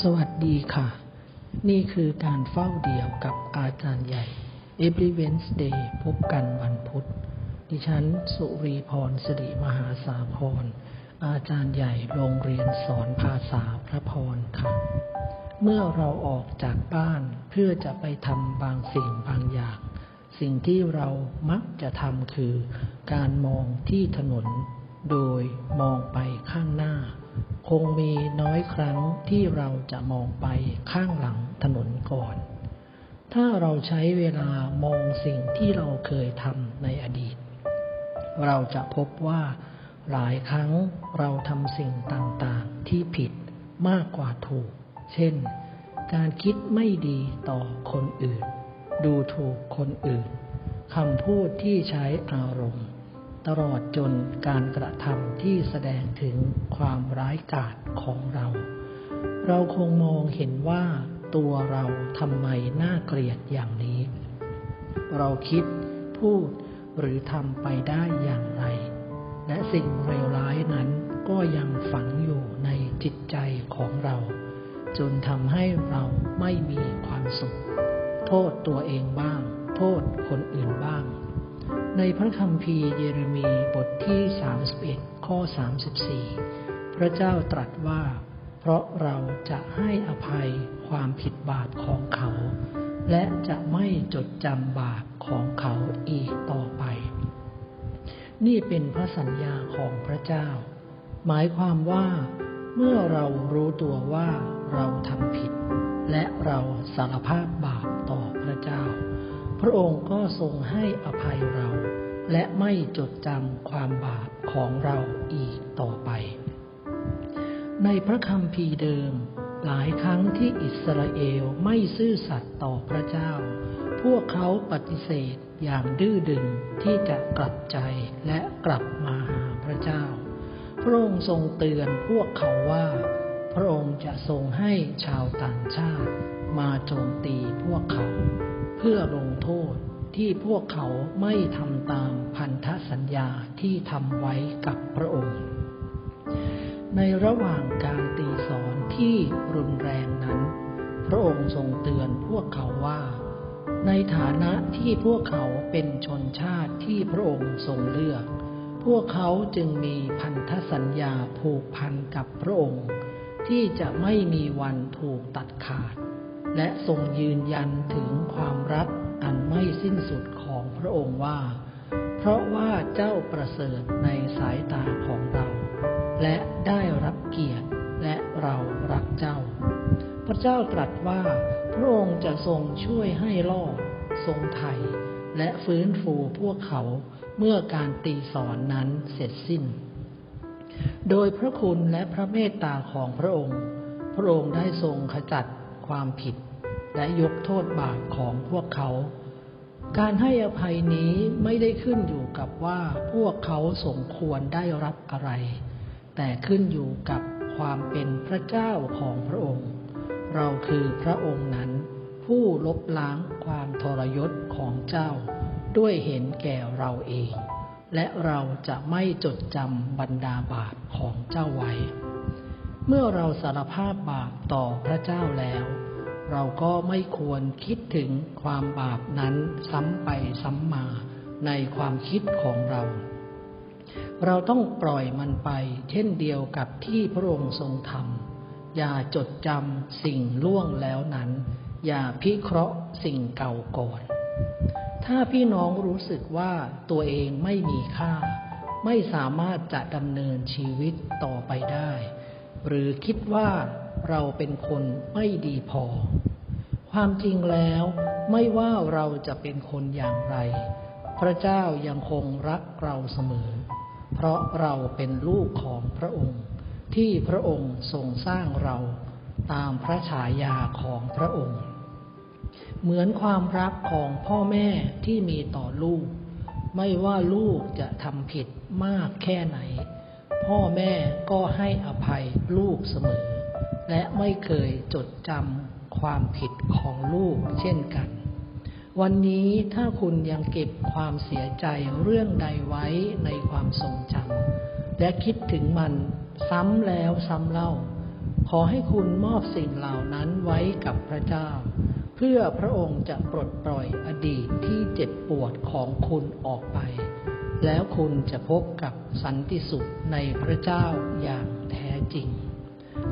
สวัสดีค่ะ นี่คือการเฝ้าเดี่ยวกับอาจารย์ใหญ่ Every Wednesday พบกันวันพุธ ดิฉัน สุรีพรสิริมหาสาพร อาจารย์ใหญ่โรงเรียนสอนภาษาพระพรค่ะ เมื่อเราออกจากบ้านเพื่อจะไปทำบางสิ่งบางอย่าง สิ่งที่เรามักจะทำคือ การมองที่ถนน โดยมองไปข้างหน้า คงมีน้อยครั้งที่เราจะมองไปข้างหลังถนนก่อน ถ้าเราใช้เวลามองสิ่งที่เราเคยทำในอดีต เราจะพบว่าหลายครั้งเราทำสิ่งต่างๆที่ผิดมากกว่าถูก เช่น การคิดไม่ดีต่อคนอื่น ดูถูกคนอื่นคำพูดที่ใช้อารมณ์ ตลอดจนการกระทำที่แสดงถึงความร้ายกาจของเรา เราคงมองเห็นว่าตัวเราทำไมน่าเกลียดอย่างนี้ เราคิดพูดหรือทำไปได้อย่างไร และสิ่งเลวร้ายนั้นก็ยังฝังอยู่ในจิตใจของเรา จนทำให้เราไม่มีความสุข โทษตัวเองบ้าง โทษคนอื่นบ้าง ในพระคัมภีร์เยเรมีบทที่ 31 ข้อ 34 พระเจ้าตรัสว่า เพราะเราจะให้อภัยความผิดบาปของเขา และจะไม่จดจำบาปของเขาอีกต่อไป นี่เป็นพระสัญญาของพระเจ้า หมายความว่า เมื่อเรารู้ตัวว่าเราทำผิด และเราสารภาพบาปต่อพระเจ้า พระองค์ก็ทรงให้อภัยเรา และไม่จดจำความบาปของเราอีกต่อไป ในพระคัมภีร์เดิม หลายครั้งที่อิสราเอลไม่ซื่อสัตย์ต่อพระเจ้า พวกเขาปฏิเสธอย่างดื้อดึงที่จะกลับใจและกลับมาหาพระเจ้า พระองค์ทรงเตือนพวกเขาว่า พระองค์จะทรงให้ชาวต่างชาติมาโจมตีพวกเขา พื่อลงโทษที่พวกเขาไม่ทำตามพันธสัญญาที่ทำไว้กับพระองค์ ในระหว่างการตีสอนที่รุนแรงนั้น พระองค์ทรงเตือนพวกเขาว่า ในฐานะที่พวกเขาเป็นชนชาติที่พระองค์ทรงเลือก พวกเขาจึงมีพันธสัญญาผูกพันกับพระองค์ ที่จะไม่มีวันถูกตัดขาด และทรงยืนยันถึงความรักอันไม่สิ้นสุดของพระองค์ว่า เพราะว่าเจ้าประเสริฐในสายตาของเรา และได้รับเกียรติและเรารักเจ้า พระเจ้าตรัสว่าพระองค์จะทรงช่วยให้รอดทรงไถ่และฟื้นฟูพวกเขาเมื่อการตีสอนนั้นเสร็จสิ้น โดยพระคุณและพระเมตตาของพระองค์ พระองค์ได้ทรงขจัด ความผิด และยกโทษบาปของพวกเขา การให้อภัยนี้ไม่ได้ขึ้นอยู่กับว่าพวกเขาสมควรได้รับอะไร แต่ขึ้นอยู่กับความเป็นพระเจ้าของพระองค์ เราคือพระองค์นั้น ผู้ลบล้างความทรยศของเจ้า ด้วยเห็นแก่เราเอง และเราจะไม่จดจำบรรดาบาปของเจ้าไว้ มื่อเราสารภาพบาปต่อพระเจ้าแล้ว เราก็ไม่ควรคิดถึงความบาปนั้นซ้ำไปซ้ำมาในความคิดของเรา เราต้องปล่อยมันไป เช่นเดียวกับที่พระองค์ทรงทำอย่าจดจำสิ่งล่วงแล้วนั้น อย่าพิเคราะห์สิ่งเก่าก่อน ถ้าพี่น้องรู้สึกว่าตัวเองไม่มีค่า ไม่สามารถจะดำเนินชีวิตต่อไปได้ หรือคิดว่าเราเป็นคนไม่ดีพอ ความจริงแล้วไม่ว่าเราจะเป็นคนอย่างไร พระเจ้ายังคงรักเราเสมอ เพราะเราเป็นลูกของพระองค์ ที่พระองค์ทรงสร้างเราตามพระฉายาของพระองค์ เหมือนความรักของพ่อแม่ที่มีต่อลูก ไม่ว่าลูกจะทำผิดมากแค่ไหน พ่อแม่ก็ให้อภัยลูกเสมอ และไม่เคยจดจำความผิดของลูกเช่นกัน วันนี้ถ้าคุณยังเก็บความเสียใจเรื่องใดไว้ในความทรงจำและคิดถึงมันซ้ำแล้วซ้ำเล่า ขอให้คุณมอบสิ่งเหล่านั้นไว้กับพระเจ้า เพื่อพระองค์จะปลดปล่อยอดีตที่เจ็บปวดของคุณออกไป แล้วคุณจะพบกับสันติสุขในพระเจ้าอย่างแท้จริง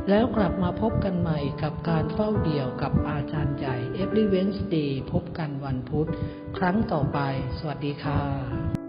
แล้วกลับมาพบกันใหม่กับการเฝ้าเดี่ยวกับอาจารย์ใหญ่ Every Wednesday พบกันวันพุธ ครั้งต่อไป สวัสดีค่ะ